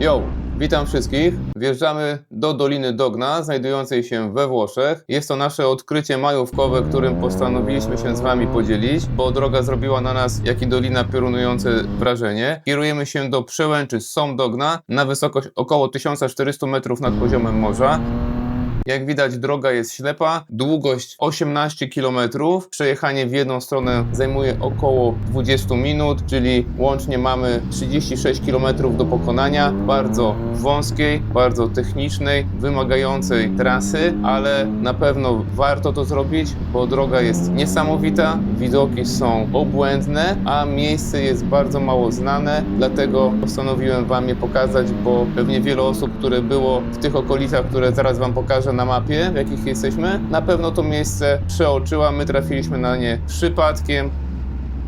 Yo, witam wszystkich. Wjeżdżamy do Doliny Dogna, znajdującej się we Włoszech. Jest to nasze odkrycie majówkowe, którym postanowiliśmy się z Wami podzielić, bo droga zrobiła na nas, jak i dolina, piorunujące wrażenie. Kierujemy się do przełęczy Som Dogna na wysokość około 1400 metrów nad poziomem morza. Jak widać, droga jest ślepa, długość 18 km, przejechanie w jedną stronę zajmuje około 20 minut, czyli łącznie mamy 36 km do pokonania, bardzo wąskiej, bardzo technicznej, wymagającej trasy, ale na pewno warto to zrobić, bo droga jest niesamowita, widoki są obłędne, a miejsce jest bardzo mało znane, dlatego postanowiłem Wam je pokazać, bo pewnie wiele osób, które było w tych okolicach, które zaraz Wam pokażę na mapie, w jakich jesteśmy, na pewno to miejsce przeoczyła. My trafiliśmy na nie przypadkiem.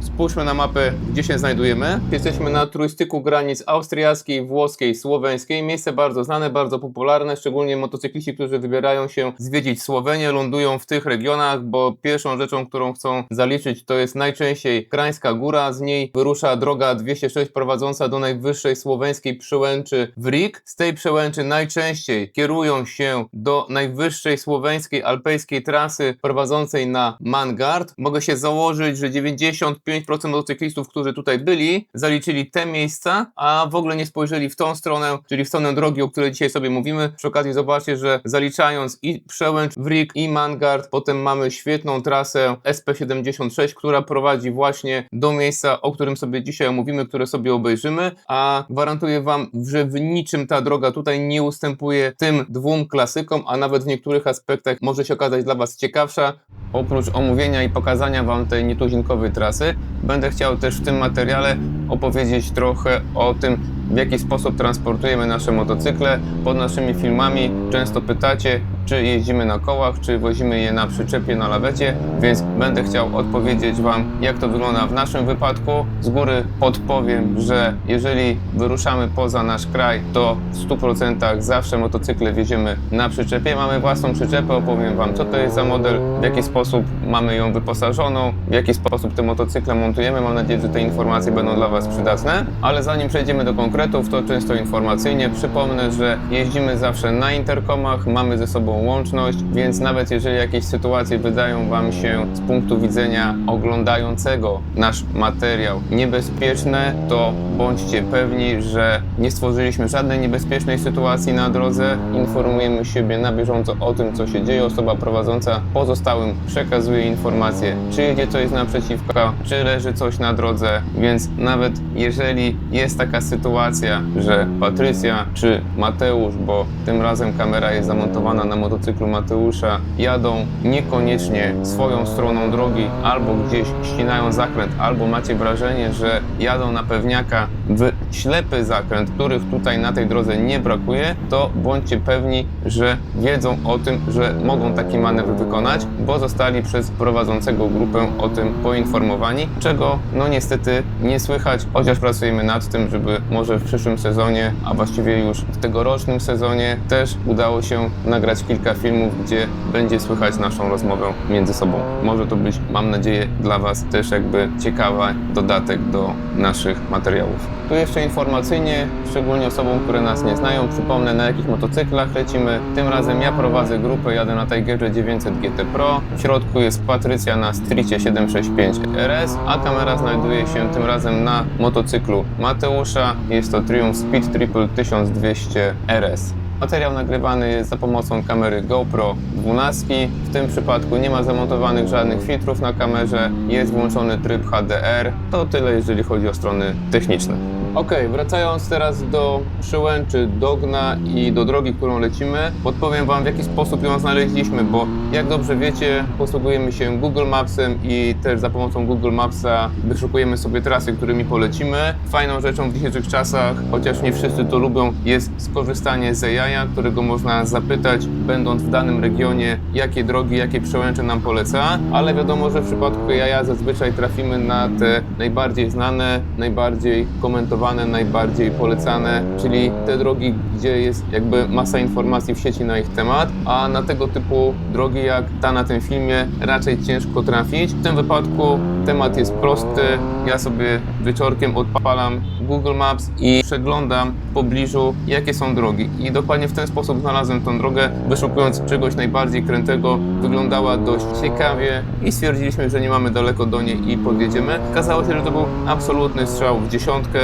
Spójrzmy na mapę, gdzie się znajdujemy. Jesteśmy na trójstyku granic austriackiej, włoskiej, słoweńskiej. Miejsce bardzo znane, bardzo popularne, szczególnie motocykliści, którzy wybierają się zwiedzić Słowenię, lądują w tych regionach, bo pierwszą rzeczą, którą chcą zaliczyć, to jest najczęściej Krańska Góra. Z niej wyrusza droga 206 prowadząca do najwyższej słoweńskiej przełęczy Wrik. Z tej przełęczy najczęściej kierują się do najwyższej słoweńskiej alpejskiej trasy prowadzącej na Mangard. Mogę się założyć, że 95% motocyklistów, którzy tutaj byli, zaliczyli te miejsca, a w ogóle nie spojrzeli w tą stronę, czyli w stronę drogi, o której dzisiaj sobie mówimy. Przy okazji zobaczcie, że zaliczając i przełęcz Wrik i Mangard, potem mamy świetną trasę SP76, która prowadzi właśnie do miejsca, o którym sobie dzisiaj omówimy, które sobie obejrzymy, a gwarantuję Wam, że w niczym ta droga tutaj nie ustępuje tym dwóm klasykom, a nawet w niektórych aspektach może się okazać dla Was ciekawsza. Oprócz omówienia i pokazania Wam tej nietuzinkowej trasy, będę chciał też w tym materiale opowiedzieć trochę o tym, w jaki sposób transportujemy nasze motocykle. Pod naszymi filmami często pytacie, czy jeździmy na kołach, czy wozimy je na przyczepie, na lawecie, więc będę chciał odpowiedzieć Wam, jak to wygląda w naszym wypadku. Z góry podpowiem, że jeżeli wyruszamy poza nasz kraj, to w 100% zawsze motocykle wieziemy na przyczepie. Mamy własną przyczepę, opowiem Wam, co to jest za model, w jaki sposób mamy ją wyposażoną, w jaki sposób te motocykle montujemy. Mam nadzieję, że te informacje będą dla Was przydatne. Ale zanim przejdziemy do konkretów, to czysto informacyjnie przypomnę, że jeździmy zawsze na interkomach, mamy ze sobą łączność, więc nawet jeżeli jakieś sytuacje wydają Wam się z punktu widzenia oglądającego nasz materiał niebezpieczne, to bądźcie pewni, że nie stworzyliśmy żadnej niebezpiecznej sytuacji na drodze. Informujemy siebie na bieżąco o tym, co się dzieje. Osoba prowadząca pozostałym przekazuje informacje, czy jedzie coś naprzeciwko, czy leży coś na drodze, więc nawet jeżeli jest taka sytuacja, że Patrycja czy Mateusz, bo tym razem kamera jest zamontowana na motocyklu Mateusza, jadą niekoniecznie swoją stroną drogi albo gdzieś ścinają zakręt, albo macie wrażenie, że jadą na pewniaka w ślepy zakręt, których tutaj na tej drodze nie brakuje, to bądźcie pewni, że wiedzą o tym, że mogą taki manewr wykonać, bo zostali przez prowadzącego grupę o tym poinformowani, czego no niestety nie słychać, chociaż pracujemy nad tym, żeby może w przyszłym sezonie, a właściwie już w tegorocznym sezonie też udało się nagrać kilka filmów, gdzie będzie słychać naszą rozmowę między sobą. Może to być, mam nadzieję, dla Was też jakby ciekawy dodatek do naszych materiałów. Tu jeszcze informacyjnie, szczególnie osobom, które nas nie znają, przypomnę na jakich motocyklach lecimy. Tym razem ja prowadzę grupę, jadę na Tigerze 900 GT Pro. W środku jest Patrycja na Stricie 765 RS, a kamera znajduje się tym razem na motocyklu Mateusza. Jest to Triumph Speed Triple 1200 RS. Materiał nagrywany jest za pomocą kamery GoPro 12. W tym przypadku nie ma zamontowanych żadnych filtrów na kamerze, jest włączony tryb HDR. To tyle, jeżeli chodzi o strony techniczne. Ok, wracając teraz do przełęczy Dogna i do drogi, którą lecimy, podpowiem Wam w jaki sposób ją znaleźliśmy, bo jak dobrze wiecie, posługujemy się Google Mapsem i też za pomocą Google Mapsa wyszukujemy sobie trasy, którymi polecimy. Fajną rzeczą w dzisiejszych czasach, chociaż nie wszyscy to lubią, jest skorzystanie z AI, którego można zapytać, będąc w danym regionie, jakie drogi, jakie przełęcze nam poleca, ale wiadomo, że w przypadku AI zazwyczaj trafimy na te najbardziej znane, najbardziej komentowane, najbardziej polecane, czyli te drogi, gdzie jest jakby masa informacji w sieci na ich temat, a na tego typu drogi jak ta na tym filmie raczej ciężko trafić. W tym wypadku temat jest prosty. Ja sobie wieczorkiem odpalam Google Maps i przeglądam w pobliżu, jakie są drogi. I dokładnie w ten sposób znalazłem tą drogę, wyszukując czegoś najbardziej krętego. Wyglądała dość ciekawie i stwierdziliśmy, że nie mamy daleko do niej i podjedziemy. Okazało się, że to był absolutny strzał w dziesiątkę.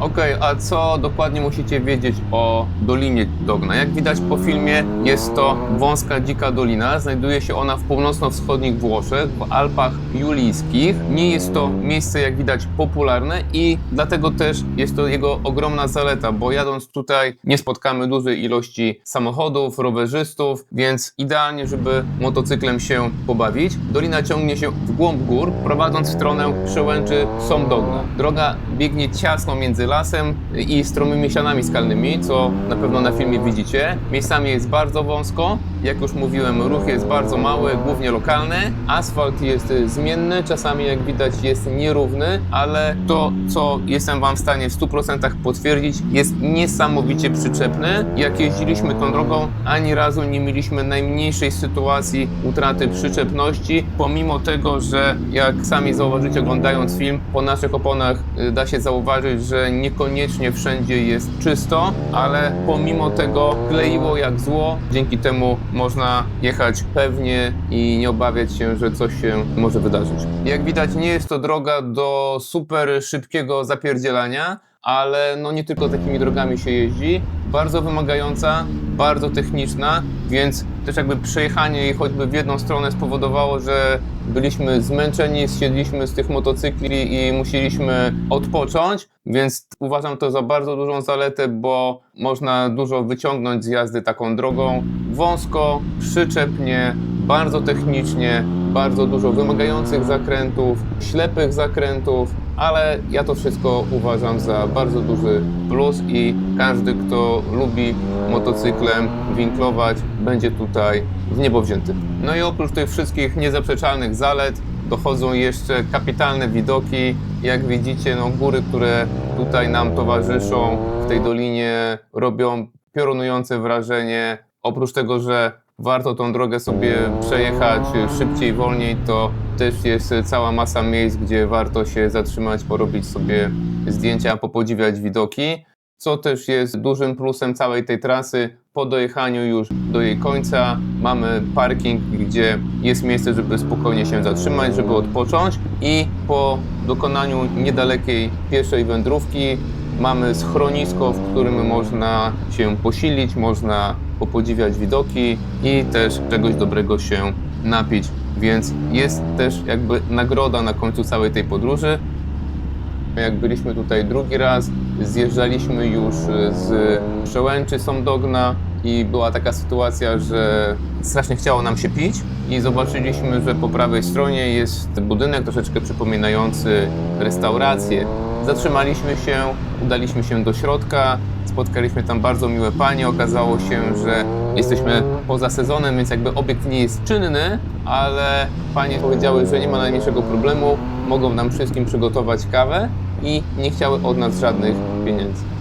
Okej, a co dokładnie musicie wiedzieć o Dolinie Dogna? Jak widać po filmie, jest to wąska, dzika dolina. Znajduje się ona w północno-wschodnich Włoszech, w Alpach Julijskich. Nie jest to miejsce, jak widać, popularne i dlatego też jest to jego ogromna zaleta, bo jadąc tutaj nie spotkamy dużej ilości samochodów, rowerzystów, więc idealnie, żeby motocyklem się pobawić. Dolina ciągnie się w głąb gór, prowadząc w stronę przełęczy Somdogna. Droga biegnie ciasno między lasem i stromymi ścianami skalnymi, co na pewno na filmie widzicie. Miejscami jest bardzo wąsko, jak już mówiłem, ruch jest bardzo mały, głównie lokalny. Asfalt jest zmienny, czasami jak widać jest nierówny, ale to, co jestem Wam w stanie w 100% potwierdzić, jest niesamowicie przyczepny. Jak jeździliśmy tą drogą, ani razu nie mieliśmy najmniejszej sytuacji utraty przyczepności, pomimo tego, że jak sami zauważycie oglądając film, po naszych oponach y, da się zauważyć, że niekoniecznie wszędzie jest czysto, ale pomimo tego kleiło jak zło. Dzięki temu można jechać pewnie i nie obawiać się, że coś się może wydarzyć. Jak widać, nie jest to droga do super szybkiego zapierdzielania, ale no nie tylko takimi drogami się jeździ. Bardzo wymagająca, bardzo techniczna, więc też jakby przejechanie jej choćby w jedną stronę spowodowało, że byliśmy zmęczeni, zsiedliśmy z tych motocykli i musieliśmy odpocząć, więc uważam to za bardzo dużą zaletę, bo można dużo wyciągnąć z jazdy taką drogą. Wąsko, przyczepnie, bardzo technicznie, bardzo dużo wymagających zakrętów, ślepych zakrętów, ale ja to wszystko uważam za bardzo duży plus i każdy, kto lubi motocyklem winklować, będzie tutaj w niebo wzięty. No i oprócz tych wszystkich niezaprzeczalnych zalet, dochodzą jeszcze kapitalne widoki. Jak widzicie, no, góry, które tutaj nam towarzyszą w tej dolinie, robią piorunujące wrażenie. Oprócz tego, że warto tą drogę sobie przejechać szybciej, wolniej, to też jest cała masa miejsc, gdzie warto się zatrzymać, porobić sobie zdjęcia, popodziwiać widoki. Co też jest dużym plusem całej tej trasy, po dojechaniu już do jej końca mamy parking, gdzie jest miejsce, żeby spokojnie się zatrzymać, żeby odpocząć i po dokonaniu niedalekiej pieszej wędrówki mamy schronisko, w którym można się posilić, można popodziwiać widoki i też czegoś dobrego się napić. Więc jest też jakby nagroda na końcu całej tej podróży. Jak byliśmy tutaj drugi raz, zjeżdżaliśmy już z przełęczy Somdogna i była taka sytuacja, że strasznie chciało nam się pić i zobaczyliśmy, że po prawej stronie jest budynek troszeczkę przypominający restaurację. Zatrzymaliśmy się, udaliśmy się do środka, spotkaliśmy tam bardzo miłe panie. Okazało się, że jesteśmy poza sezonem, więc jakby obiekt nie jest czynny, ale panie powiedziały, że nie ma najmniejszego problemu, mogą nam wszystkim przygotować kawę i nie chciały od nas żadnych pieniędzy.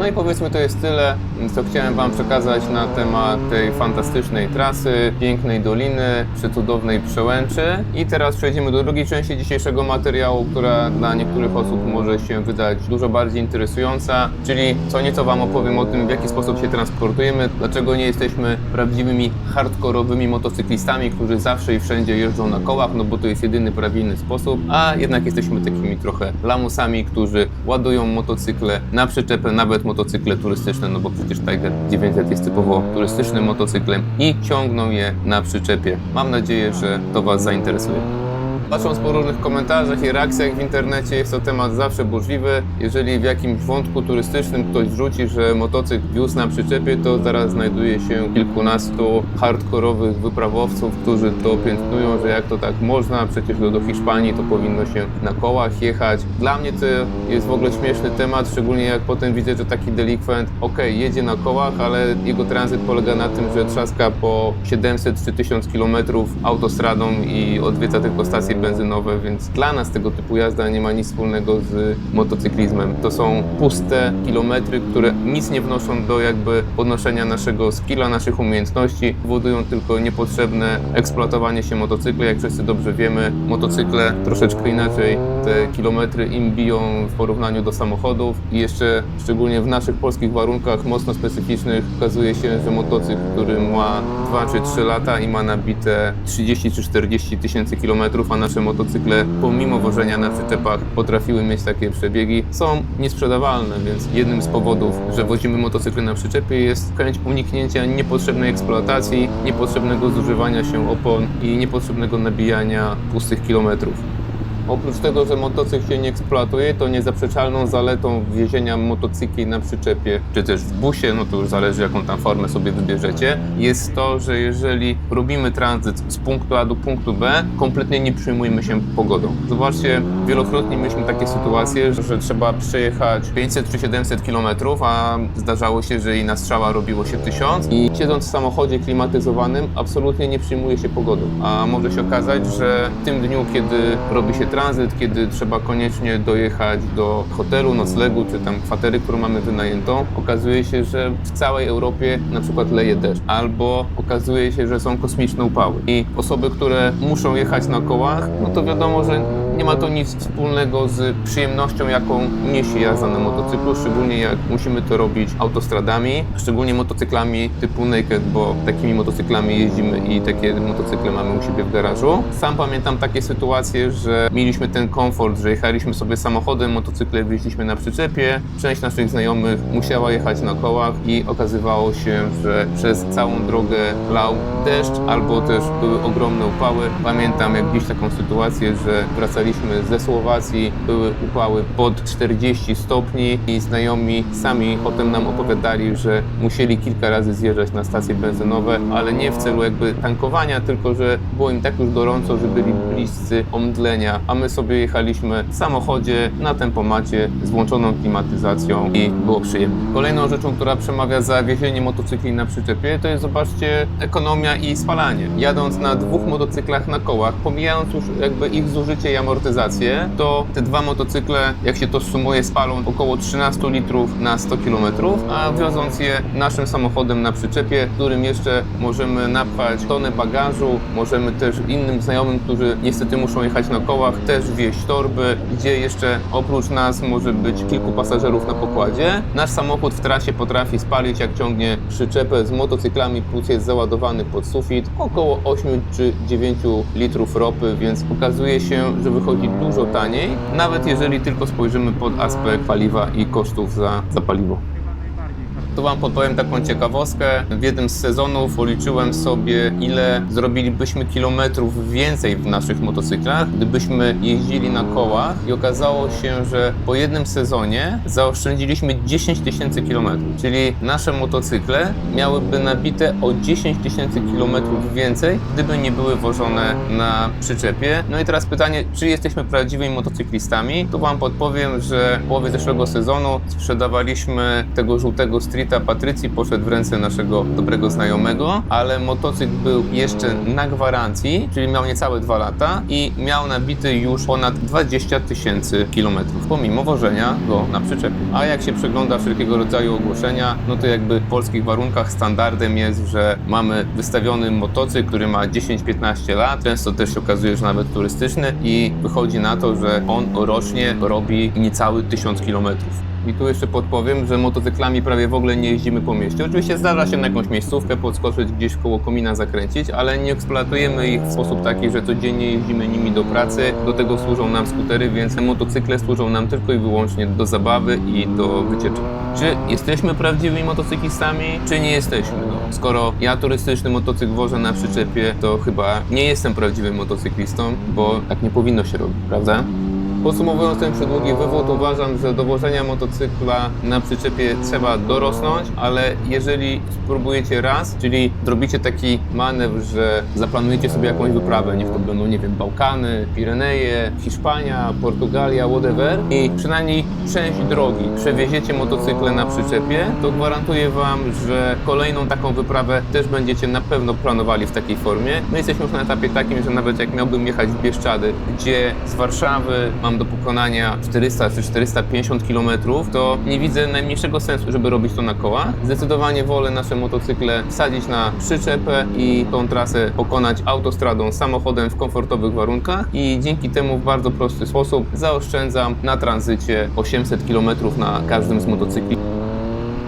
No i powiedzmy to jest tyle, co chciałem Wam przekazać na temat tej fantastycznej trasy, pięknej doliny, przecudownej przełęczy. I teraz przejdziemy do drugiej części dzisiejszego materiału, która dla niektórych osób może się wydać dużo bardziej interesująca, czyli co nieco Wam opowiem o tym, w jaki sposób się transportujemy, dlaczego nie jesteśmy prawdziwymi hardkorowymi motocyklistami, którzy zawsze i wszędzie jeżdżą na kołach, no bo to jest jedyny prawilny sposób, a jednak jesteśmy takimi trochę lamusami, którzy ładują motocykle na przyczepę, nawet motocykle turystyczne, no bo przecież Tiger 900 jest typowo turystycznym motocyklem i ciągną je na przyczepie. Mam nadzieję, że to Was zainteresuje. Patrząc po różnych komentarzach i reakcjach w internecie, jest to temat zawsze burzliwy. Jeżeli w jakimś wątku turystycznym ktoś wrzuci, że motocykl wiózł na przyczepie, to zaraz znajduje się kilkunastu hardkorowych wyprawowców, którzy to piętnują, że jak to tak można, przecież do, do Hiszpanii to powinno się na kołach jechać. Dla mnie to jest w ogóle śmieszny temat, szczególnie jak potem widzę, że taki delikwent, ok, jedzie na kołach, ale jego tranzyt polega na tym, że trzaska po 700 czy 1000 km autostradą i odwiedza tylko stacje benzynowe, więc dla nas tego typu jazda nie ma nic wspólnego z motocyklizmem. To są puste kilometry, które nic nie wnoszą do jakby podnoszenia naszego skilla, naszych umiejętności, powodują tylko niepotrzebne eksploatowanie się motocykli. Jak wszyscy dobrze wiemy, motocykle troszeczkę inaczej te kilometry im biją w porównaniu do samochodów i jeszcze szczególnie w naszych polskich warunkach mocno specyficznych okazuje się, że motocykl, który ma 2 czy 3 lata i ma nabite 30 czy 40 tysięcy kilometrów, a nasze motocykle pomimo wożenia na przyczepach potrafiły mieć takie przebiegi, są niesprzedawalne, więc jednym z powodów, że wozimy motocykle na przyczepie jest chęć uniknięcia niepotrzebnej eksploatacji, niepotrzebnego zużywania się opon i niepotrzebnego nabijania pustych kilometrów. Oprócz tego, że motocykl się nie eksploatuje, to niezaprzeczalną zaletą wiezienia motocykli na przyczepie, czy też w busie, no to już zależy jaką tam formę sobie wybierzecie, jest to, że jeżeli robimy tranzyt z punktu A do punktu B, kompletnie nie przyjmujemy się pogodą. Zobaczcie, wielokrotnie mieliśmy takie sytuacje, że trzeba przejechać 500 czy 700 km, a zdarzało się, że i na strzała robiło się 1000 i siedząc w samochodzie klimatyzowanym absolutnie nie przyjmuje się pogodą. A może się okazać, że w tym dniu, kiedy robi się tranzyt, kiedy trzeba koniecznie dojechać do hotelu, noclegu czy tam kwatery, którą mamy wynajętą, okazuje się, że w całej Europie na przykład leje deszcz, albo okazuje się, że są kosmiczne upały. I osoby, które muszą jechać na kołach, no to wiadomo, że nie ma to nic wspólnego z przyjemnością, jaką niesie jazda na motocyklu, szczególnie jak musimy to robić autostradami, szczególnie motocyklami typu naked, bo takimi motocyklami jeździmy i takie motocykle mamy u siebie w garażu. Sam pamiętam takie sytuacje, że mieliśmy ten komfort, że jechaliśmy sobie samochodem, motocykle wieźliśmy na przyczepie, część naszych znajomych musiała jechać na kołach i okazywało się, że przez całą drogę lał deszcz albo też były ogromne upały. Pamiętam jak dziś taką sytuację, że wracaliśmy ze Słowacji, były upały pod 40 stopni i znajomi sami potem nam opowiadali, że musieli kilka razy zjeżdżać na stacje benzynowe, ale nie w celu jakby tankowania, tylko że było im tak już gorąco, że byli bliscy omdlenia, a my sobie jechaliśmy w samochodzie na tempomacie z włączoną klimatyzacją i było przyjemnie. Kolejną rzeczą, która przemawia za wiezienie motocykli na przyczepie, to jest zobaczcie ekonomia i spalanie. Jadąc na dwóch motocyklach na kołach, pomijając już jakby ich zużycie i amortyzację, to te dwa motocykle, jak się to sumuje, spalą około 13 litrów na 100 km, a wioząc je naszym samochodem na przyczepie, którym jeszcze możemy napchać tonę bagażu, możemy też innym znajomym, którzy niestety muszą jechać na kołach, też wieść torby, gdzie jeszcze oprócz nas może być kilku pasażerów na pokładzie. Nasz samochód w trasie potrafi spalić, jak ciągnie przyczepę z motocyklami, plus jest załadowany pod sufit, około 8 czy 9 litrów ropy, więc okazuje się, że wychodzi dużo taniej, nawet jeżeli tylko spojrzymy pod aspekt paliwa i kosztów za, za paliwo. Tu Wam podpowiem taką ciekawostkę. W jednym z sezonów policzyłem sobie, ile zrobilibyśmy kilometrów więcej w naszych motocyklach, gdybyśmy jeździli na kołach i okazało się, że po jednym sezonie zaoszczędziliśmy 10 tysięcy kilometrów. Czyli nasze motocykle miałyby nabite o 10 tysięcy kilometrów więcej, gdyby nie były wożone na przyczepie. No i teraz pytanie, czy jesteśmy prawdziwymi motocyklistami? Tu Wam podpowiem, że w połowie zeszłego sezonu sprzedawaliśmy tego żółtego streeta Patrycji, poszedł w ręce naszego dobrego znajomego, ale motocykl był jeszcze na gwarancji, czyli miał niecałe dwa lata i miał nabity już ponad 20 tysięcy kilometrów, pomimo wożenia go na przyczepie. A jak się przegląda wszelkiego rodzaju ogłoszenia, no to jakby w polskich warunkach standardem jest, że mamy wystawiony motocykl, który ma 10-15 lat, często też się okazuje, że nawet turystyczny i wychodzi na to, że on rocznie robi niecały 1000 kilometrów. I tu jeszcze podpowiem, że motocyklami prawie w ogóle nie jeździmy po mieście. Oczywiście zdarza się na jakąś miejscówkę podskoczyć, gdzieś koło komina zakręcić, ale nie eksploatujemy ich w sposób taki, że codziennie jeździmy nimi do pracy. Do tego służą nam skutery, więc motocykle służą nam tylko i wyłącznie do zabawy i do wycieczek. Czy jesteśmy prawdziwymi motocyklistami, czy nie jesteśmy? No, skoro ja turystyczny motocykl wożę na przyczepie, to chyba nie jestem prawdziwym motocyklistą, bo tak nie powinno się robić, prawda? Podsumowując ten przydługi wywód, uważam, że do wożenia motocykla na przyczepie trzeba dorosnąć, ale jeżeli spróbujecie raz, czyli zrobicie taki manewr, że zaplanujecie sobie jakąś wyprawę, niech to będą, nie wiem, Bałkany, Pireneje, Hiszpania, Portugalia, whatever i przynajmniej część drogi przewieziecie motocykle na przyczepie, to gwarantuję Wam, że kolejną taką wyprawę też będziecie na pewno planowali w takiej formie. My jesteśmy już na etapie takim, że nawet jak miałbym jechać w Bieszczady, gdzie z Warszawy mam do pokonania 400 czy 450 km, to nie widzę najmniejszego sensu, żeby robić to na koła. Zdecydowanie wolę nasze motocykle wsadzić na przyczepę i tą trasę pokonać autostradą, samochodem w komfortowych warunkach i dzięki temu w bardzo prosty sposób zaoszczędzam na tranzycie 800 km na każdym z motocykli.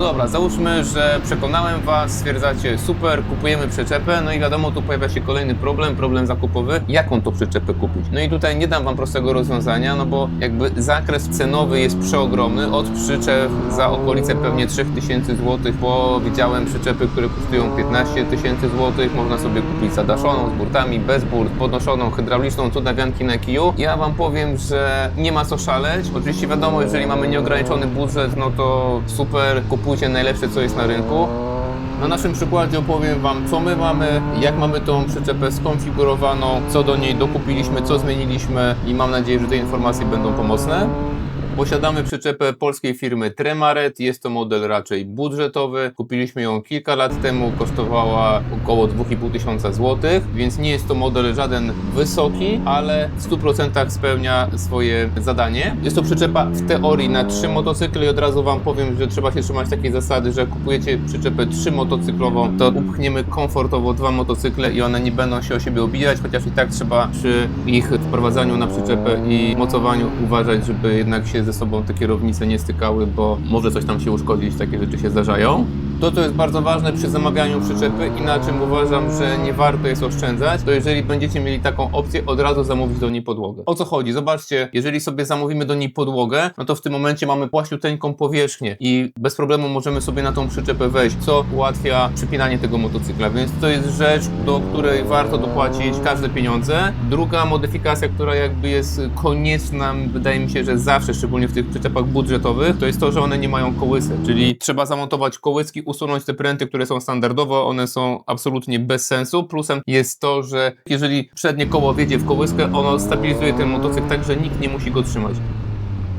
Dobra, załóżmy, że przekonałem Was, stwierdzacie super, kupujemy przyczepę, no i wiadomo, tu pojawia się kolejny problem, problem zakupowy, jaką to przyczepę kupić. No i tutaj nie dam Wam prostego rozwiązania, no bo jakby zakres cenowy jest przeogromny, od przyczep za okolice pewnie 3000 zł, bo widziałem przyczepy, które kosztują 15 tysięcy złotych, można sobie kupić zadaszoną, z burtami, bez burt, podnoszoną, hydrauliczną, cudawianki na kiju. Ja Wam powiem, że nie ma co szaleć. Oczywiście wiadomo, jeżeli mamy nieograniczony budżet, no to super, kupujcie najlepsze, co jest na rynku. Na naszym przykładzie opowiem Wam, co my mamy, jak mamy tą przyczepę skonfigurowaną, co do niej dokupiliśmy, co zmieniliśmy i mam nadzieję, że te informacje będą pomocne. Posiadamy przyczepę polskiej firmy Tremaret. Jest to model raczej budżetowy. Kupiliśmy ją kilka lat temu, kosztowała około 2,5 tysiąca złotych, więc nie jest to model żaden wysoki, ale w 100% spełnia swoje zadanie. Jest to przyczepa w teorii na trzy motocykle i od razu Wam powiem, że trzeba się trzymać takiej zasady, że jak kupujecie przyczepę trzymotocyklową, to upchniemy komfortowo dwa motocykle i one nie będą się o siebie obijać, chociaż i tak trzeba przy ich wprowadzaniu na przyczepę i mocowaniu uważać, żeby jednak się ze sobą te kierownice nie stykały, bo może coś tam się uszkodzić, takie rzeczy się zdarzają. To, co jest bardzo ważne przy zamawianiu przyczepy i na czym uważam, że nie warto jest oszczędzać, to jeżeli będziecie mieli taką opcję, od razu zamówić do niej podłogę. O co chodzi? Zobaczcie, jeżeli sobie zamówimy do niej podłogę, no to w tym momencie mamy płaściuteńką powierzchnię i bez problemu możemy sobie na tą przyczepę wejść, co ułatwia przypinanie tego motocykla, więc to jest rzecz, do której warto dopłacić każde pieniądze. Druga modyfikacja, która jakby jest konieczna, wydaje mi się, że zawsze, szczególnie w tych przyczepach budżetowych, to jest to, że one nie mają kołysek, czyli trzeba zamontować kołyski, usunąć te pręty, które są standardowo, one są absolutnie bez sensu. Plusem jest to, że jeżeli przednie koło wjedzie w kołyskę, ono stabilizuje ten motocykl tak, że nikt nie musi go trzymać.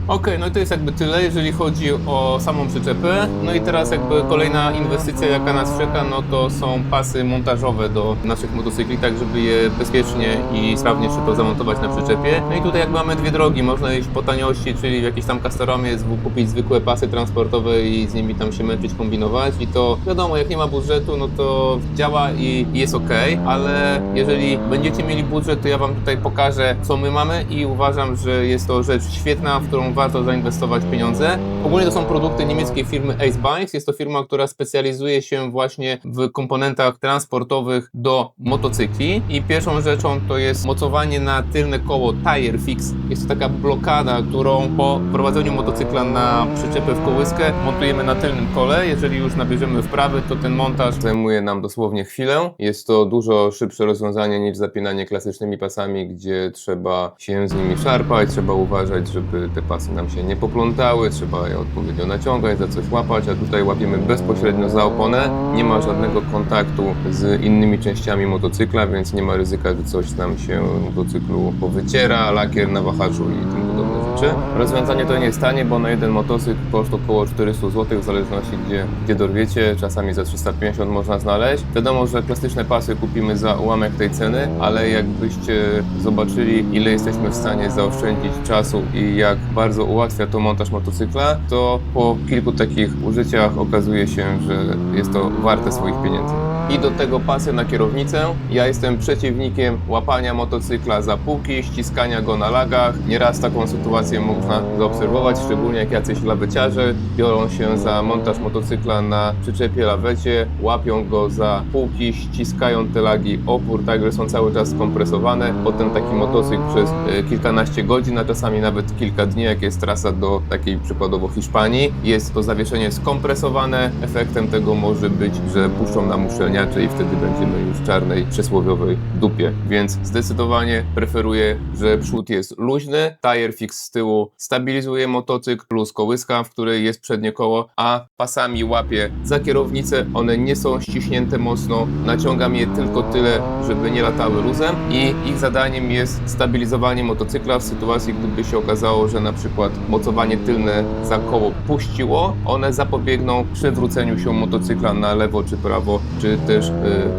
Okej, no i to jest jakby tyle, jeżeli chodzi o samą przyczepę. No i teraz jakby kolejna inwestycja, jaka nas czeka, no to są pasy montażowe do naszych motocykli, tak żeby je bezpiecznie i sprawnie szybko zamontować na przyczepie. No i tutaj jakby mamy dwie drogi, można iść po taniości, czyli w jakiejś tam Castoromie zw- kupić zwykłe pasy transportowe i z nimi tam się męczyć, kombinować i to wiadomo, jak nie ma budżetu, no to działa i jest ok, ale jeżeli będziecie mieli budżet, to ja Wam tutaj pokażę, co my mamy i uważam, że jest to rzecz świetna, w którą warto zainwestować pieniądze. Ogólnie to są produkty niemieckiej firmy Ace Bikes. Jest to firma, która specjalizuje się właśnie w komponentach transportowych do motocykli. I pierwszą rzeczą to jest mocowanie na tylne koło Tire Fix. Jest to taka blokada, którą po prowadzeniu motocykla na przyczepę w kołyskę montujemy na tylnym kole. Jeżeli już nabierzemy wprawy, to ten montaż zajmuje nam dosłownie chwilę. Jest to dużo szybsze rozwiązanie niż zapinanie klasycznymi pasami, gdzie trzeba się z nimi szarpać, trzeba uważać, żeby te pasy nam się nie poplątały, trzeba je odpowiednio naciągać, za coś łapać, a tutaj łapiemy bezpośrednio za oponę. Nie ma żadnego kontaktu z innymi częściami motocykla, więc nie ma ryzyka, że coś nam się motocyklu powyciera, lakier na wahaczu i tym podobne rzeczy. Rozwiązanie to nie jest bo na jeden motocykl koszt około 400 zł, w zależności gdzie, gdzie dorwiecie, czasami za 350 można znaleźć. Wiadomo, że klasyczne pasy kupimy za ułamek tej ceny, ale jakbyście zobaczyli, ile jesteśmy w stanie zaoszczędzić czasu i jak bardzo ułatwia to montaż motocykla, to po kilku takich użyciach okazuje się, że jest to warte swoich pieniędzy. I do tego pasy na kierownicę. Ja jestem przeciwnikiem łapania motocykla za półki, ściskania go na lagach. Nieraz taką sytuację można zaobserwować, szczególnie jak jacyś laweciarze biorą się za montaż motocykla na przyczepie lawecie, łapią go za półki, ściskają te lagi opór, tak że są cały czas skompresowane. Potem taki motocykl przez e, kilkanaście godzin, a czasami nawet kilka dni, jak jest trasa do takiej przykładowo Hiszpanii, jest to zawieszenie skompresowane. Efektem tego może być, że puszczą nam uszczelnienie ochraniacze i wtedy będziemy już w czarnej, przysłowiowej dupie. Więc zdecydowanie preferuję, że przód jest luźny, tire fix z tyłu stabilizuje motocykl plus kołyska, w której jest przednie koło, a pasami łapie za kierownicę. One nie są ściśnięte mocno, naciągam je tylko tyle, żeby nie latały luzem i ich zadaniem jest stabilizowanie motocykla w sytuacji, gdyby się okazało, że na przykład mocowanie tylne za koło puściło, one zapobiegną przewróceniu się motocykla na lewo czy prawo, czy też y,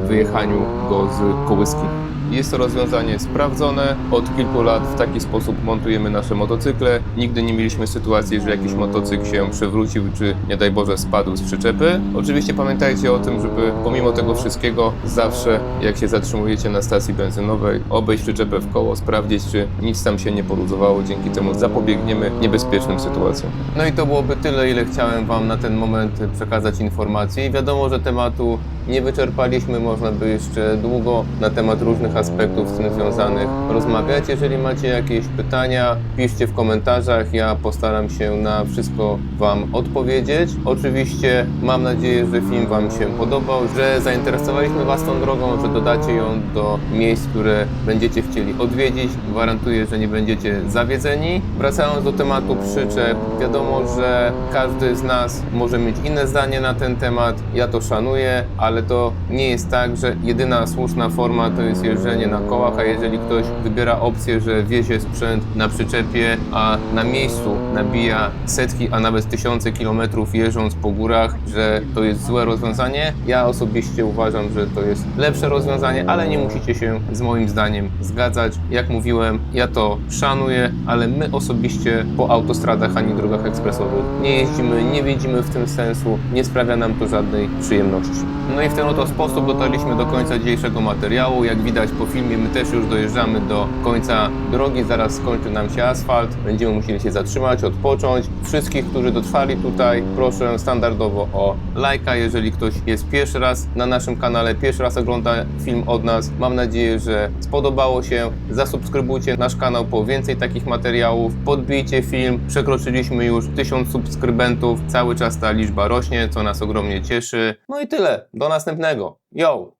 wyjechaniu go z kołyski. Jest to rozwiązanie sprawdzone. Od kilku lat w taki sposób montujemy nasze motocykle. Nigdy nie mieliśmy sytuacji, że jakiś motocykl się przewrócił, czy nie daj Boże spadł z przyczepy. Oczywiście pamiętajcie o tym, żeby pomimo tego wszystkiego zawsze jak się zatrzymujecie na stacji benzynowej, obejść przyczepę w koło, sprawdzić, czy nic tam się nie poluzowało. Dzięki temu zapobiegniemy niebezpiecznym sytuacjom. No i to byłoby tyle, ile chciałem Wam na ten moment przekazać informacji. Wiadomo, że tematu nie wyczerpaliśmy, można by jeszcze długo na temat różnych aspektów z tym związanych rozmawiać. Jeżeli macie jakieś pytania, piszcie w komentarzach, ja postaram się na wszystko Wam odpowiedzieć. Oczywiście mam nadzieję, że film Wam się podobał, że zainteresowaliśmy Was tą drogą, że dodacie ją do miejsc, które będziecie chcieli odwiedzić. Gwarantuję, że nie będziecie zawiedzeni. Wracając do tematu przyczep, wiadomo, że każdy z nas może mieć inne zdanie na ten temat. Ja to szanuję, ale to nie jest tak, że jedyna słuszna forma to jest na kołach, a jeżeli ktoś wybiera opcję, że wiezie sprzęt na przyczepie, a na miejscu nabija setki, a nawet tysiące kilometrów jeżdżąc po górach, że to jest złe rozwiązanie. Ja osobiście uważam, że to jest lepsze rozwiązanie, ale nie musicie się z moim zdaniem zgadzać. Jak mówiłem, ja to szanuję, ale my osobiście po autostradach ani drogach ekspresowych nie jeździmy, nie widzimy w tym sensu, nie sprawia nam to żadnej przyjemności. No i w ten oto sposób dotarliśmy do końca dzisiejszego materiału. Jak widać po filmie, my też już dojeżdżamy do końca drogi, zaraz skończy nam się asfalt, będziemy musieli się zatrzymać, odpocząć. Wszystkich, którzy dotrwali tutaj, proszę standardowo o lajka, jeżeli ktoś jest pierwszy raz na naszym kanale, pierwszy raz ogląda film od nas. Mam nadzieję, że spodobało się. Zasubskrybujcie nasz kanał po więcej takich materiałów. Podbijcie film. Przekroczyliśmy już 1000 subskrybentów. Cały czas ta liczba rośnie, co nas ogromnie cieszy. No i tyle. Do następnego. Yo!